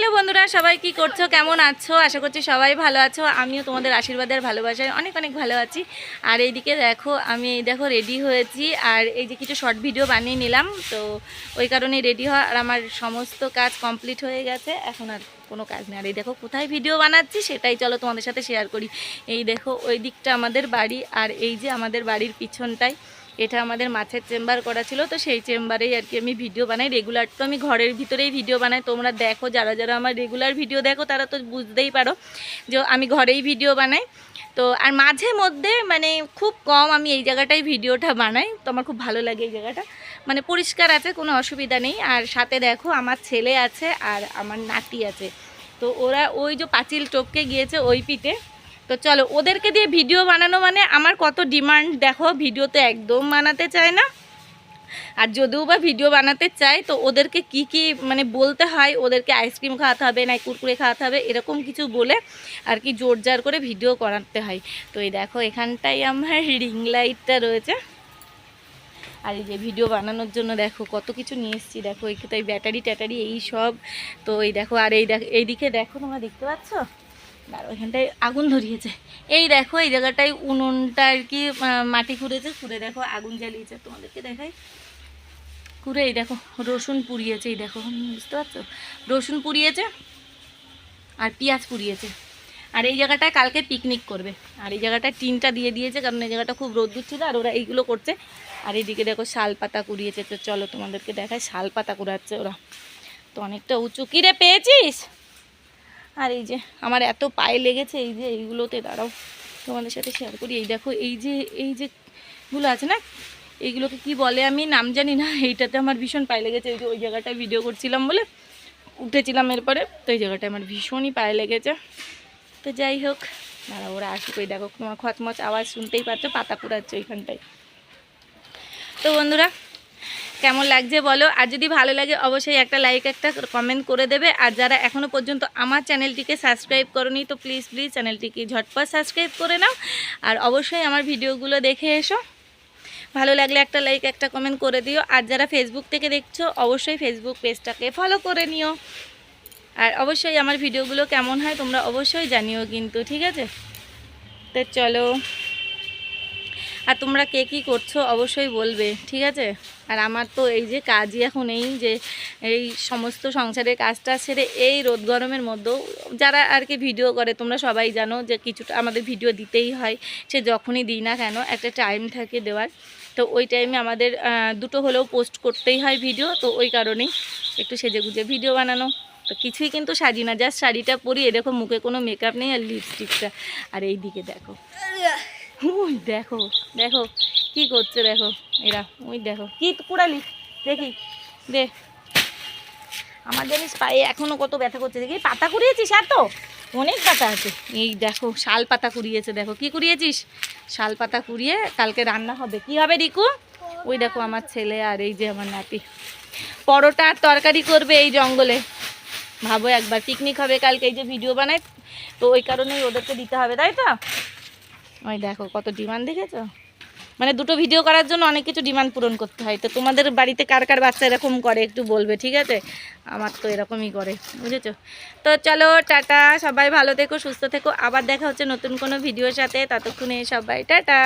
Hello বন্ধুরা, সবাই কি করছ? কেমন আছো? আশা করছি সবাই ভালো আছো। আমিও তোমাদের আশীর্বাদের ভালোবাসায় অনেক অনেক ভালো আছি। আর এইদিকে দেখো, আমি দেখো রেডি হয়েছি। আর এই যে কিছু শর্ট ভিডিও বানিয়ে নিলাম। তো ওই কারণে রেডি হওয়া। আর আমার সমস্ত কাজ কমপ্লিট হয়ে গেছে। এখন আর কোনো কাজ নেই। আর এই দেখো, কোথায় ভিডিও বানাচ্ছি সেটাই চলো তোমাদের সাথে শেয়ার করি। এই দেখো, ওই দিকটা আমাদের বাড়ি। আর এই যে আমাদের বাড়ির পিছনটাই এটা আমাদের মাছের চেম্বার করা ছিল, তো সেই চেম্বারেই আর কি আমি ভিডিও বানাই। রেগুলার তো আমি ঘরের ভিতরেই ভিডিও বানাই। তোমরা দেখো, যারা যারা আমার রেগুলার ভিডিও দেখো, তারা তো বুঝতেই পারো যে আমি ঘরেই ভিডিও বানাই। তো আর মাঝে মধ্যে মানে খুব কম আমি এই জায়গাটায় ভিডিওটা বানাই। তো আমার খুব ভালো লাগে এই জায়গাটা। মানে পরিষ্কার আছে, কোনো অসুবিধা নেই। আর সাথে দেখো, আমার ছেলে আছে আর আমার নাতি আছে। তো ওরা ওই যে পাঁচিল টপকে গিয়েছে ওই পিঠে। তো চলো, ওদেরকে দিয়ে ভিডিও বানানো মানে আমার কত ডিমান্ড দেখো ভিডিও তো একদম বানাতে চায় না। আর যদিও বা ভিডিও বানাতে চাই তো ওদেরকে কি কি মানে বলতে হয়, ওদেরকে আইসক্রিম খাওয়াতে হবে, না কুরকুরে খাওয়াতে হবে, এরকম কিছু বলে আর কি জোর জার করে ভিডিও করাতে হয়। তো এই দেখো এখানটাই আমার রিং লাইটটা রয়েছে। আর এই যে ভিডিও বানানোর জন্য দেখো, কত কিছু নিয়ে এসেছি। দেখো এই ব্যাটারি ট্যাটারি এই সব। তো এই দেখো, আর এই দেখো, এইদিকে দেখো, তোমরা দেখতে পাচ্ছ? আর ওইখানটায় আগুন ধরিয়েছে। এই দেখো, এই জায়গাটায় উনুনটা আর কি মাটি খুঁড়েছে, খুঁড়ে দেখো, আগুন জ্বালিয়েছে। তোমাদেরকে দেখাই। খুঁড়ে এই দেখো, রসুন পুড়িয়েছে, এই দেখো, বুঝতে পারছ? রসুন পুড়িয়েছে আর পেঁয়াজ পুড়িয়েছে। আর এই জায়গাটায় কালকে পিকনিক করবে। আর এই জায়গাটায় টিনটা দিয়ে দিয়েছে, কারণ এই জায়গাটা খুব রোদ্দুর ছিল, আর ওরা এইগুলো করছে। আর এইদিকে দেখো, শাল পাতা কুড়িয়েছে। তো চলো তোমাদেরকে দেখায় শাল পাতা কুড়াচ্ছে ওরা। তো অনেকটা উঁচু। কিরে, পেয়েছিস? আর এই যে আমার এত পায়ে লেগেছে, এই যে এইগুলোতে দাঁড়াও, তোমাদের সাথে শেয়ার করি। এই দেখো, এই যে এই যে গুলো আছে না, এইগুলোকে কি বলে আমি নাম জানি না, এইটাতে আমার ভীষণ পায়ে লেগেছে। এই যে ওই জায়গাটায় ভিডিও করছিলাম বলে উঠেছিলাম এরপরে, তো এই জায়গাটায় আমার ভীষণই পায়ে লেগেছে। তো যাই হোক, দাঁড়া, ওরা আসুক, ওই দেখো, তোমার খচমচ আওয়াজ শুনতেই পাচ্ছ, পাতা কুড়াচ্ছে ওইখানটায়। তো বন্ধুরা কেমন লাগছে বলো? আর যদি ভালো লাগে, অবশ্যই একটা লাইক একটা কমেন্ট করে দেবে। আর যারা এখনও পর্যন্ত আমার চ্যানেলটিকে সাবস্ক্রাইব করনি, তো প্লিজ প্লিজ চ্যানেলটিকে ঝটপট সাবস্ক্রাইব করে নাও। আর অবশ্যই আমার ভিডিওগুলো দেখে এসো। ভালো লাগলে একটা লাইক একটা কমেন্ট করে দিও। আর যারা ফেসবুক থেকে দেখছ, অবশ্যই ফেসবুক পেজটাকে ফলো করে নিও। আর অবশ্যই আমার ভিডিওগুলো কেমন হয়, তোমরা অবশ্যই জানিও কিন্তু, ঠিক আছে? তো চলো। আর তোমরা কে কী করছ, অবশ্যই বলবে, ঠিক আছে? আর আমার তো এই যে কাজই এখন এই যে এই সমস্ত সংসারের কাজটা সেরে এই রোদ গরমের মধ্যেও যারা আর কি ভিডিও করে তোমরা সবাই জানো যে কিছুটা আমাদের ভিডিও দিতেই হয় সে যখনই দিই না কেন একটা টাইম থাকে দেওয়ার। তো ওই টাইমে আমাদের দুটো হলেও পোস্ট করতেই হয় ভিডিও তো ওই কারণেই একটু সেজে গুজে ভিডিও বানানো। তো কিছুই কিন্তু সাজি না জাস্ট শাড়িটা পরি এ দেখো মুখে কোনো মেকআপ নেই আর লিপস্টিকটা আর এই দিকে দেখো দেখো দেখো। কি করছে দেখো? এরা ওই দেখো। কি কুড়ালি? দেখি। দে। আমার জানিস পায়ে এখনও কত ব্যথা করছে। দেখি পাতা কুড়িয়েছিস আর তো? অনেক পাতা আছে। এই দেখো শাল পাতা কুড়িয়েছে দেখো। কি কুড়িয়েছিস? শাল পাতা কুড়িয়ে কালকে রান্না হবে। কি হবে রিকু? ওই দেখো আমার ছেলে আর এই যে আমার নাতি। পরোটা আর তরকারি করবে এই জঙ্গলে। ভাবো একবার পিকনিক হবে কালকে এই যে ভিডিও বানায় তো ওই কারণেই ওদেরকে দিতে হবে তাই তো? ওই দেখো কত ডিমান্ড দেখেছ? মানে দুটো ভিডিও করার জন্য অনেক কিছু ডিমান্ড পূরণ করতে হয়। তো তোমাদের বাড়িতে কার কার বাচ্চা এরকম করে একটু বলবে, ঠিক আছে? আমার তো এরকমই করে, বুঝেছ? তো চলো, টাটা, সবাই ভালো থেকো, সুস্থ থেকো। আবার দেখা হচ্ছে নতুন কোনো ভিডিওর সাথে। ততক্ষণে সবাই, টাটা!